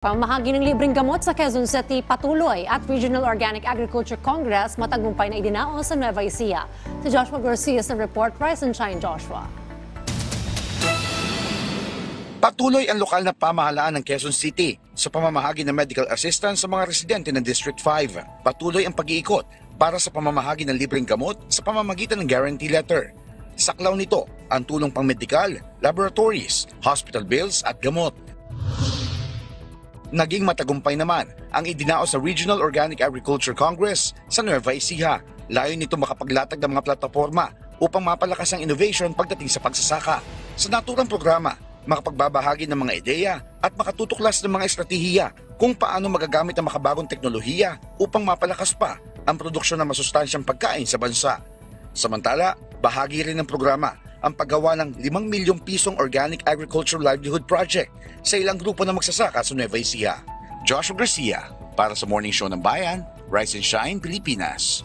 Pamahagi ng libreng gamot sa Quezon City patuloy at Regional Organic Agriculture Congress matagumpay na idinaos sa Nueva Ecija. Si Joshua Garcia sa report, Rise and Shine Joshua. Patuloy ang lokal na pamahalaan ng Quezon City sa pamamahagi ng medical assistance sa mga residente ng District 5. Patuloy ang pag-iikot para sa pamamahagi ng libreng gamot sa pamamagitan ng guarantee letter. Saklaw nito ang tulong pang medikal, laboratories, hospital bills at gamot. Naging matagumpay naman ang idinaos sa Regional Organic Agriculture Congress sa Nueva Ecija. Layo nito makapaglatag ng mga plataforma upang mapalakas ang innovation pagdating sa pagsasaka. Sa naturang programa, makapagbabahagi ng mga ideya at makatutuklas ng mga estratehiya kung paano magagamit ang makabagong teknolohiya upang mapalakas pa ang produksyon ng masustansyang pagkain sa bansa. Samantala, bahagi rin ng programa ang paggawa ng 5 milyong pisong Organic Agriculture Livelihood Project sa ilang grupo na magsasaka sa Nueva Ecija. Joshua Garcia, para sa Morning Show ng Bayan, Rise and Shine, Pilipinas.